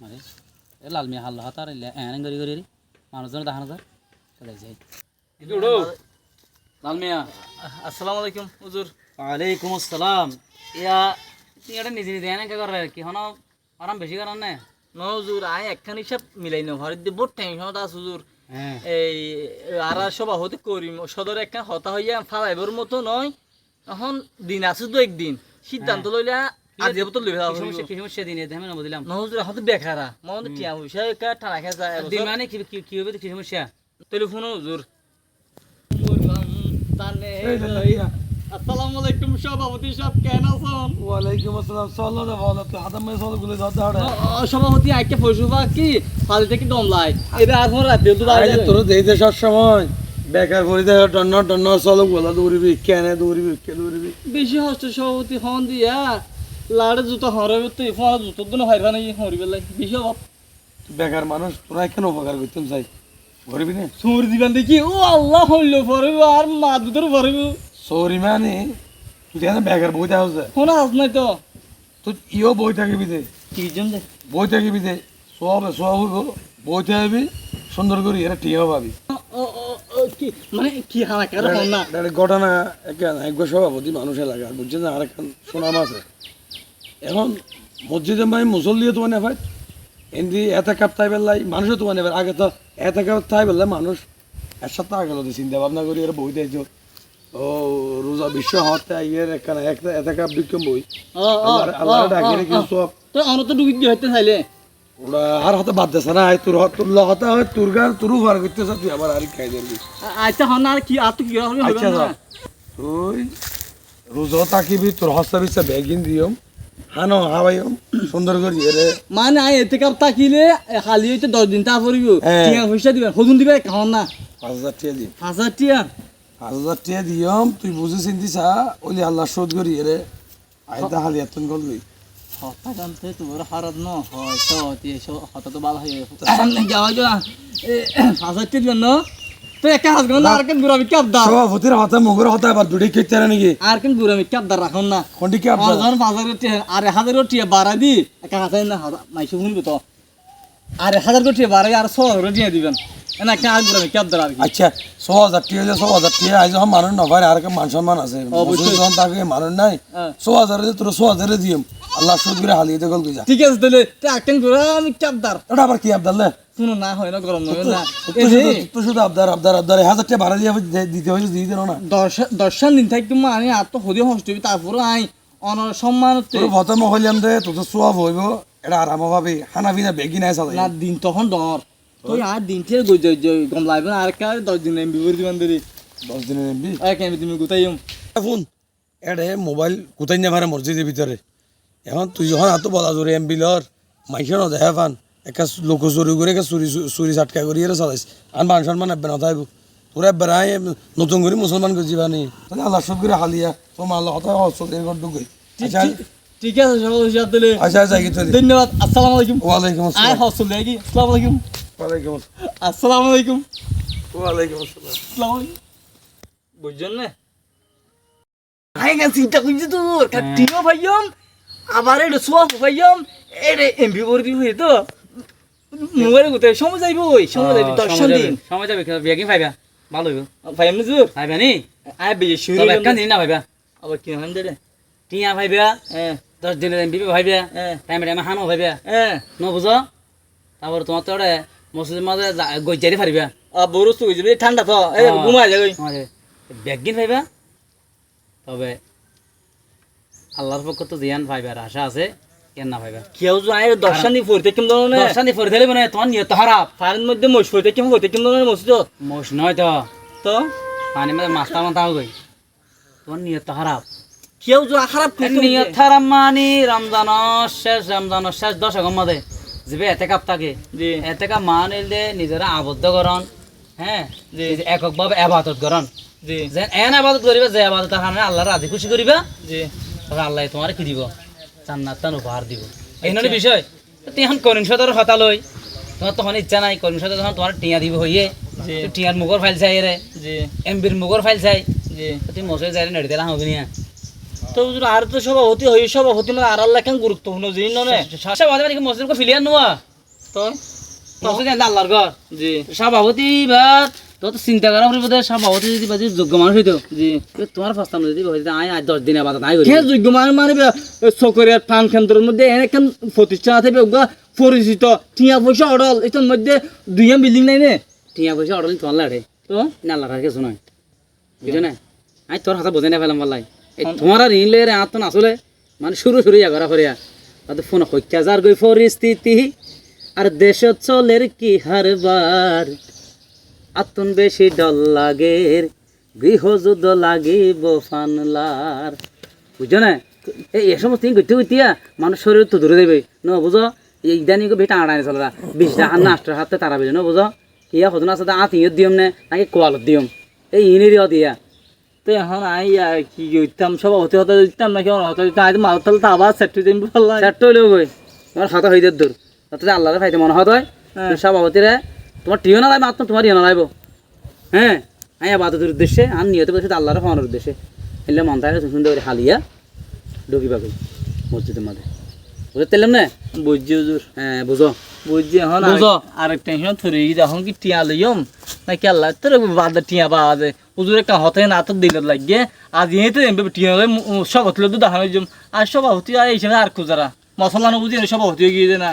মানে এ লাল মিয়া হাল্লা হাতার এন যাই আসসালামু আলাইকুম হুজুর ওয়ালাইকুম আসসালাম ইয়া এটা নিজে নিজে এনে করে কি হন আরাম বেশি না ন হুজুর হিসাব মিলাই ন দিয়ে বহুত টেনশন আছে হুজুর হ্যাঁ এই আর সভাপতি করিম সদর একখান হতা হইয়া ফালাইবার মতো নয় এখন দিন আছে একদিন সিদ্ধান্ত লইলা আজ তো লইবা কি সমস্যা কি সমস্যা দিনে আমি না বুঝলাম ন হুজুর বেকারা মন টানা যায় দিন মানে কি কি- কি হবে কি সমস্যা। টেলিফোন হুজুর আসসালামু আলাইকুম সভাপতি সব কেন আছেন? ওয়ালাইকুম আসসালাম। চলো রে ভালো তো হাতে মেয়ে চলো গুলো ধরতে হাড়ে সভাপতি আইকে ফসুফা কি? ফালি থেকে আর তো আরে তোর দেই দে সব সময়। বেকার করে চলো গোলা দৌড়িবি। কেনে দৌড়িবি কে দৌড়িবি? বেশি হস্ত সভাপতি হন দিয়া। লাড়ে জুতো হরাবে তুই ফোন জুতো দিন হইবা নাই হরিবে লাই বেশি অভাব। বেকার মানুষ তোরা কেন উপকার করতেন চাই? করবি না। সুর দিবেন দেখি ও আল্লাহ হইল ফরিব আর মা দুধের ফরিব সৌরি মানে তুই জানে বেকার বই ফোন আস নাই তো। তুই ইও বই থাকিবি দে কি দে বই থাকিবি দে সব হইব। বই থাকবি সুন্দর করে এরা টিয়া পাবি। মানে কি হন না? ঘটনা একটা সভাপতি মানুষের লাগে আর বুঝছেন না? আরেকখান সুনাম আছে। এখন মসজিদে মানে মুসল্লিও তোমার নেফাই এমনি এত কাপ তাই বেলাই মানুষও তোমার নেবার আগে তো এত কাপ তাই বেলা মানুষ এক সপ্তাহ আগে তো চিন্তা ভাবনা করি এর বই দিয়েছ ও রোজা বিশ্ব হতে ইয়ের একখানা একটা এত কাপ বিক্রম বই আল্লাহর ডাকে রেখে সব। তো অন তো ডুবি হইতে চাইলে। ওরা আর হতে বাদ দেছে না তোর তোর হতে হয় তোর গান ভার করতেছ তুই আবার আর খাই দিবি? আচ্ছা হন আর কি আর তো কি হবে আচ্ছা তুই রোজও তাকিবি তোর হস্তা বেগিন দিয়ম। হানো হাওয়াইম সুন্দর করি এরে মানে আই এতে কাপ তাকিলে খালি হইতে দশ দিন তা পড়িব। হ্যাঁ। টিয়া পয়সা দিবেন হজুন দিবে খাওয়ান না। পাঁচ হাজার টাকা দিম হাজার টিয়া? পাঁচ হাজার টাকা দিয়ম তুই বুঝে চিন্তি চা ওলি আল্লাহ শোধ করি এরে আইতা হালি এতন করবি হতা জানতে তোর হারাত ন হয় হতা তো ভালো হয়ে যাওয়া যাওয়া হাজার টিয়া দিবেন না? তো একটা হাজ গন্ধ আর কেন সভাপতির হতা মুগর হতা আবার দুটি খেতে নাকি? আর কেন গুড়ামি কাপ দা রাখুন না। কোনটি হাজার আর হাজার বাড়া দি একটা হাজার না মাইসে শুনব তো। আর হাজার টিয়া বাড়াই আর ছ হাজার টিয়া দিবেন। না একটা আর গুড়ামি কাপ দা আর আচ্ছা হাজার হাজার আর মান সম্মান আছে। অবশ্যই। তাকে মানুষ নাই। হ্যাঁ। ছ হাজার তোর ছ হাজারে দিয়ম আল্লাহ শোধ করে হালিয়ে দেখল তুই যা ঠিক আছে তাহলে একটা ওটা আবার কি আবদাল শুনো না হয় না গরম নয় না। তো শুধু- আবদার আবদার আবদার হাজার টাকা ভাড়া দিয়ে দিতে হয়েছে দিয়ে দিল না দশ দশান দিন থাকতে মানে আর তো হদি হস্টবি তারপরে আই অন সম্মান তোর ভতম হইলাম দে তোর তো সোয়াব হইব এটা আরাম পাবি খানা পিনা বেগি নাই সালাই না দিন তখন ডর তুই আর দিন থেকে গই যাই যাই গম লাগবে আর দশ দিন এমবি করে দিবেন দেরি? দশ দিনের এমবি আর কেমন তুমি ফোন এডে মোবাইল কোথায় না ভারে মসজিদের ভিতরে। এখন তুই যখন এত বলা জোরে এমবি লর মাইকের দেখা পান। একটা লোক চুরি করে একটা চুরি চুরি চাটকা করি এর চালাইছ। আন মান সম্মান এবার না থাকব তোর এবার আয় নতুন করে মুসলমান করে যাবা নি তাহলে আল্লাহ সব করে হালিয়া তোমার আল্লাহ হতা এর ঘর ঢুকে। আচ্ছা। ঠিক আছে সবাই হিসাব দিলে। আচ্ছা যাই কি তুই ধন্যবাদ আসসালামু আলাইকুম। ওয়ালাইকুম আয় আসসালাম হস্টেল দেখি আসসালামু আলাইকুম। ওয়ালাইকুম আসসালাম আসসালামু আলাইকুম। আসসালাম। আসসালামু আলাইকুম। বুঝছেন না? আই গা চিন্তা করছি তোর। কাটিও ভাইয়ম আবার এটা সোয়াফ ভাইয়ম এটা এমবি ভর্তি হয়ে তো। মোবাইলে সময় যাইব ওই সময় যাইব দর্শন দিন। সময় যাবে বেগিং পাইবা ভালো হইব। ভাই মজুর পাইবা নি? আয় বেজে শুরু তবে একখান না পাইবা আবার কি হান দেরে টিয়া পাইবা হ্যাঁ দশ দিনের এমবি পাইবা হ্যাঁ টাইমে টাইমে হানো পাইবা হ্যাঁ ন বুঝো তারপর তোমার তো ওটা মসজিদের মাঝে গজ্জারি পারিবা আর বড় তো হইছে ঠান্ডা তো এই। যাবে। ব্যাগিন পাইবা তবে আল্লাহর পক্ষ তো জিয়ান পাইবার আশা আছে। কেন না পাইবা কেউ যে আয় দর্শন দি পড়তে কেমন ধরনে দর্শানি পরে তোমার নিয়ত খারাপ। ফারের মধ্যে মশ পড়তে কেমন পড়তে কেমন ধরনের মসজিদ মোশ নয় তো। তো? পানি মধ্যে মাছটা মাথা গই তোমার নিয়ত খারাপ। কেউ যে খারাপ নিয়ত খারাপ মানে রমজানের শেষ রমজানের শেষ দশকের মধ্যে যাবে এতে কাপ থাকে। জি। এতে কাপ মানিলে নিজেরা আবদ্ধ করন হ্যাঁ? এককভাবে আবাদত করন যে এন আবাদত করিবা যে আবাদত আল্লাহ রাজি খুশি করিবা। জি। আল্লাহ তোমার কি দিব? তান উপহার দিব। এই বিষয় তো তুই এখন করিম সদর হতা লই। তোমার তখন ইচ্ছা নাই করিম সদর যখন তোমার টিয়া দিব হইয়ে টিয়ার মুগর ফাইল চাই রে এমবির মুগর ফাইল চাই তুই মশাই যাই নেড়ে দিলাম হবে না তো আর তো সভাপতি হই সভাপতি মানে আর আল্লাহ কেন গুরুত্বপূর্ণ জিনিস নয় সভাপতি মানে মসজিদ কো ফিলিয়ার নোয়া তো মসজিদ আল্লাহর ঘর জি। সভাপতি বা তো তো চিন্তা করা পড়বে সভাপতি যদি বাজি যোগ্য মানুষ হইতো এ তোমার প্রস্তাব যদি হইতো আয় আজ দশ দিনের বাদ নাই করি যোগ্য মানে মানে চকরিয়ার ফান কেন্দ্রের মধ্যে এনেকেন প্রতিষ্ঠান আছে? ওগা পরিচিত টিয়া পয়সা অডল এটার মধ্যে দুইয়া বিল্ডিং নাই নে। টিয়া পয়সা অর্ডার তোমার লাগে তো না আল্লাহর কাছে নয় বুঝছ না? আই তোর হাতে বোঝে না ফেলাম বললাই। এই তোমার আর ঋণ লেগে আত আসলে মানে শুরু শুরু ইয়া করা করিয়া তাতে ফোন হত্যা যার গই পরিস্থিতি আর দেশ চলের কি হারবার আতন বেশি ডল লাগের গৃহযুদ্ধ লাগিব ফানলার। বুঝছ না? এই এ সমস্ত গইতে গইতিয়া মানুষ শরীর তো দূরে দেবে। ন বুঝো? এই ইদানি বেটা আড়াই চলরা বিশ টাকা নাস্টার হাতে তারা বেজে ন বুঝো? কিয়া হতো না সাথে আত্মীয় দিয়ম নে? নাকি কোয়ালত দিয়ম? এই ইনেরিও দিয়া। তো এখন আই কি করতাম সভাপতি হতে হতে দিতাম নাকি হতে দিতাম আজ মাল তাহলে তো আবার সেট্টি দিন বললাম চারটে হইলেও গই তোমার হাতে হইতে দূর তাতে আল্লাহরে ফাইতে মনে হয়। হ্যাঁ। সভাপতিরে তোমার টিও না লাগবে মাত্র তোমার ইয়ে না লাগবো হ্যাঁ? হ্যাঁ আবাদতের উদ্দেশ্যে আর নিয়ত বসে আল্লাহরে পাওয়ানোর উদ্দেশ্যে। এলে মন থাকে সুন্দর করে হালিয়া ঢুকিবা কই? মসজিদের মাঝে বুঝতে পারলাম না? বুঝছি হুজুর। হ্যাঁ বুঝো। বুঝছি এখন বুঝো। আর এক টেনশন থরি এখন কি টিয়া লইম? নাকি আল্লাহ তোর বাদ টিয়া পাওয়া যায়। হুজুর একটা হতে না তো দিলে লাগে আজ তো এমবে টিয়া লই সভাপতি তো জম আর সভাপতি আর এই সময় আর কুজারা মশলা না বুঝি সভাপতি হয়ে গিয়ে না।